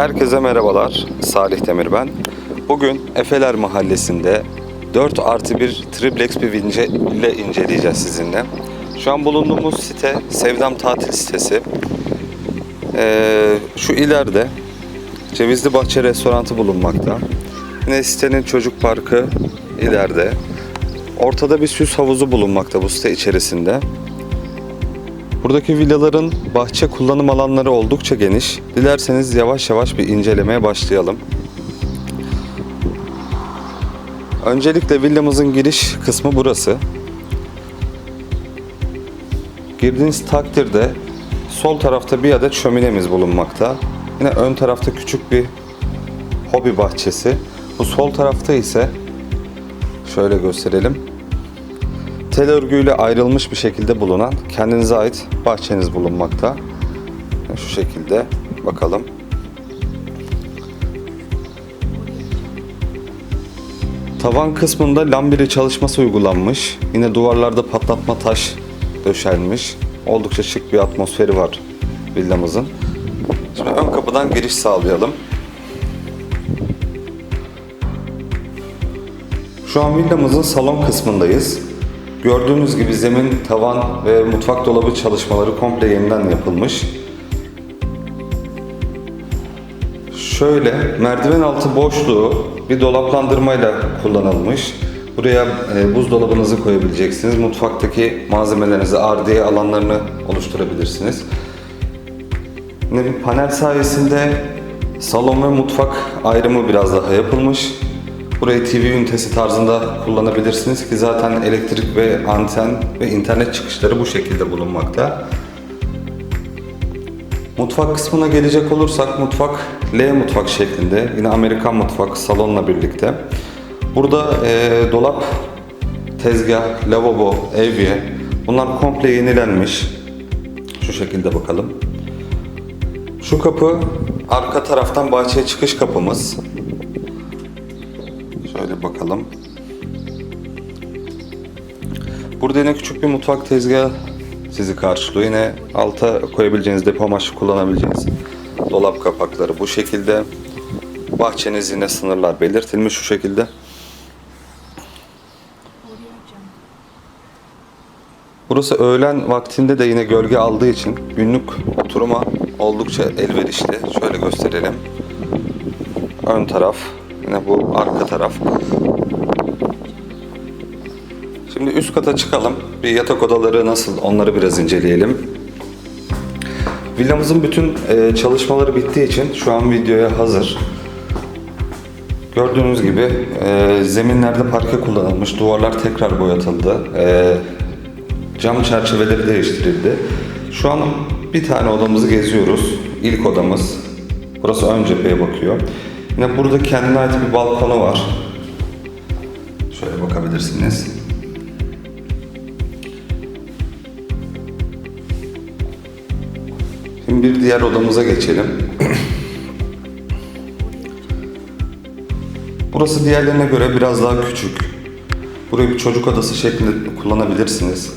Herkese merhabalar. Salih Demir ben. Bugün Efeler Mahallesi'nde 4 artı 1 triplex bir vince ile inceleyeceğiz sizinle. Şu an bulunduğumuz site Sevdam Tatil sitesi. Ee, şu ileride Cevizli Bahçe Restoranı bulunmakta. Yine sitenin çocuk parkı ileride. Ortada bir süs havuzu bulunmakta bu site içerisinde. Buradaki villaların bahçe kullanım alanları oldukça geniş. Dilerseniz yavaş yavaş bir incelemeye başlayalım. Öncelikle villamızın giriş kısmı burası. Girdiğiniz takdirde sol tarafta bir adet şöminemiz bulunmakta. Yine ön tarafta küçük bir hobi bahçesi. Bu sol tarafta ise şöyle gösterelim tel örgüyle ayrılmış bir şekilde bulunan kendinize ait bahçeniz bulunmakta. Şu şekilde bakalım. Tavan kısmında lambiri çalışması uygulanmış. Yine duvarlarda patlatma taş döşenmiş. Oldukça şık bir atmosferi var villamızın. Şimdi ön kapıdan giriş sağlayalım. Şu an villamızın salon kısmındayız. Gördüğünüz gibi zemin, tavan ve mutfak dolabı çalışmaları komple yeniden yapılmış. Şöyle merdiven altı boşluğu bir dolaplandırmayla kullanılmış. Buraya e, buzdolabınızı koyabileceksiniz. Mutfaktaki malzemelerinizi, ardiye alanlarını oluşturabilirsiniz. Panel sayesinde salon ve mutfak ayrımı biraz daha yapılmış. Burayı TV ünitesi tarzında kullanabilirsiniz ki zaten elektrik ve anten ve internet çıkışları bu şekilde bulunmakta. Mutfak kısmına gelecek olursak mutfak L mutfak şeklinde yine Amerikan mutfak salonla birlikte. Burada e, dolap, tezgah, lavabo, evye bunlar komple yenilenmiş. Şu şekilde bakalım. Şu kapı arka taraftan bahçeye çıkış kapımız. Bakalım. Burada yine küçük bir mutfak tezgahı sizi karşılıyor. Yine alta koyabileceğiniz depo amaçlı kullanabileceğiniz dolap kapakları bu şekilde. Bahçeniz yine sınırlar belirtilmiş şu şekilde. Burası öğlen vaktinde de yine gölge aldığı için günlük oturuma oldukça elverişli. Şöyle gösterelim. Ön taraf, yine bu arka taraf. Şimdi üst kata çıkalım. Bir yatak odaları nasıl onları biraz inceleyelim. Villamızın bütün e, çalışmaları bittiği için şu an videoya hazır. Gördüğünüz gibi e, zeminlerde parke kullanılmış, duvarlar tekrar boyatıldı, e, cam çerçeveleri değiştirildi. Şu an bir tane odamızı geziyoruz. İlk odamız. Burası ön cepheye bakıyor. Yine burada kendine ait bir balkonu var. Şöyle bakabilirsiniz. Şimdi bir diğer odamıza geçelim. Burası diğerlerine göre biraz daha küçük. Burayı bir çocuk odası şeklinde kullanabilirsiniz.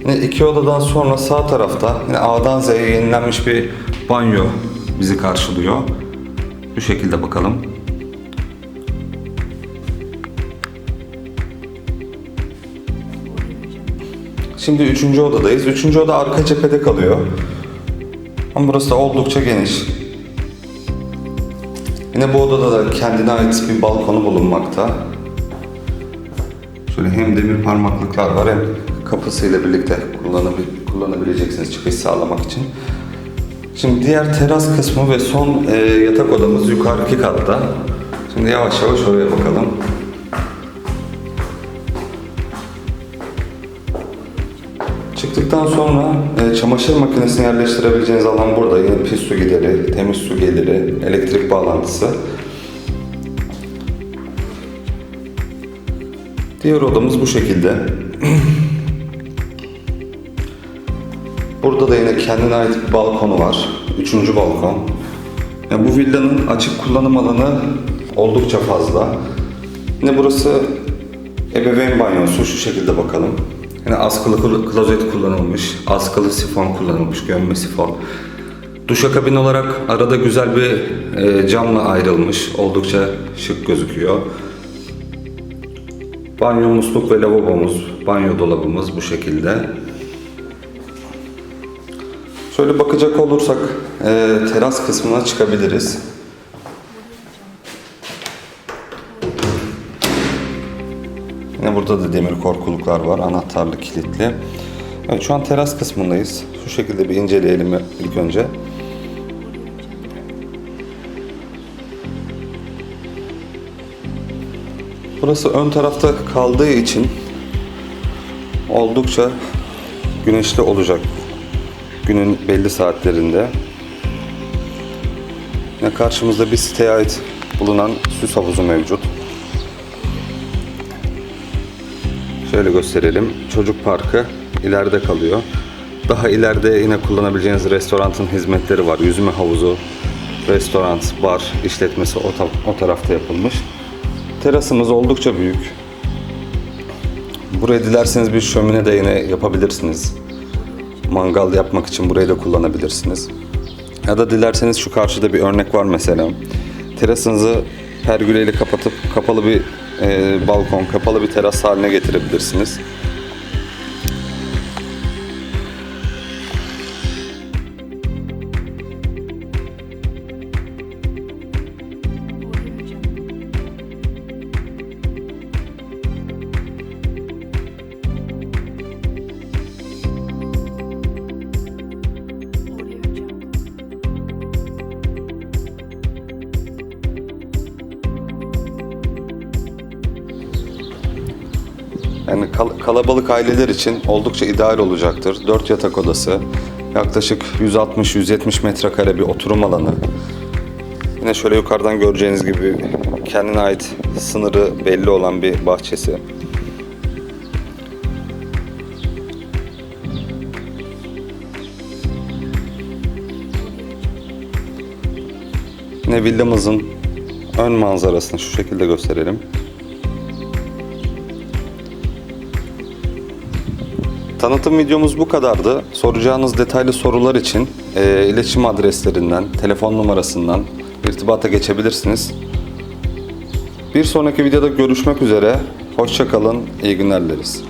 Yine iki odadan sonra sağ tarafta yine A'dan Z'ye yenilenmiş bir banyo bizi karşılıyor. Bu şekilde bakalım. Şimdi üçüncü odadayız. Üçüncü oda arka cephede kalıyor. Ama burası da oldukça geniş. Yine bu odada da kendine ait bir balkonu bulunmakta. Şöyle hem demir parmaklıklar var hem kapısıyla birlikte kullanabil- kullanabileceksiniz çıkış sağlamak için. Şimdi diğer teras kısmı ve son e, yatak odamız yukarıki katta. Şimdi yavaş yavaş oraya bakalım. Çıktıktan sonra e, çamaşır makinesini yerleştirebileceğiniz alan burada. Yine pis su gideri, temiz su geliri, elektrik bağlantısı. Diğer odamız bu şekilde. Burada da yine kendine ait bir balkonu var. Üçüncü balkon. Yani bu villanın açık kullanım alanı oldukça fazla. Yine burası ebeveyn banyosu. Şu şekilde bakalım. Yine askılı klo- klozet kullanılmış. Askılı sifon kullanılmış. Gömme sifon. Duşakabin olarak arada güzel bir e, camla ayrılmış. Oldukça şık gözüküyor. Banyo, musluk ve lavabomuz, banyo dolabımız bu şekilde. Şöyle bakacak olursak e, teras kısmına çıkabiliriz. Yine burada da demir korkuluklar var, anahtarlı kilitli. Evet, şu an teras kısmındayız. Şu şekilde bir inceleyelim ilk önce. Burası ön tarafta kaldığı için oldukça güneşli olacak günün belli saatlerinde. Yine karşımızda bir siteye ait bulunan süs havuzu mevcut. Şöyle gösterelim. Çocuk parkı ileride kalıyor. Daha ileride yine kullanabileceğiniz restoranın hizmetleri var. Yüzme havuzu, restoran, bar işletmesi o, ta- o tarafta yapılmış. Terasımız oldukça büyük. Buraya dilerseniz bir şömine de yine yapabilirsiniz. Mangal yapmak için burayı da kullanabilirsiniz. Ya da dilerseniz şu karşıda bir örnek var mesela. Terasınızı pergüleyle kapatıp kapalı bir e, balkon, kapalı bir teras haline getirebilirsiniz. Yani kal- kalabalık aileler için oldukça ideal olacaktır. 4 yatak odası, yaklaşık 160-170 metrekare bir oturum alanı. Yine şöyle yukarıdan göreceğiniz gibi kendine ait sınırı belli olan bir bahçesi. Yine villamızın ön manzarasını şu şekilde gösterelim. Tanıtım videomuz bu kadardı. Soracağınız detaylı sorular için e, iletişim adreslerinden, telefon numarasından irtibata geçebilirsiniz. Bir sonraki videoda görüşmek üzere. Hoşçakalın, iyi günler dileriz.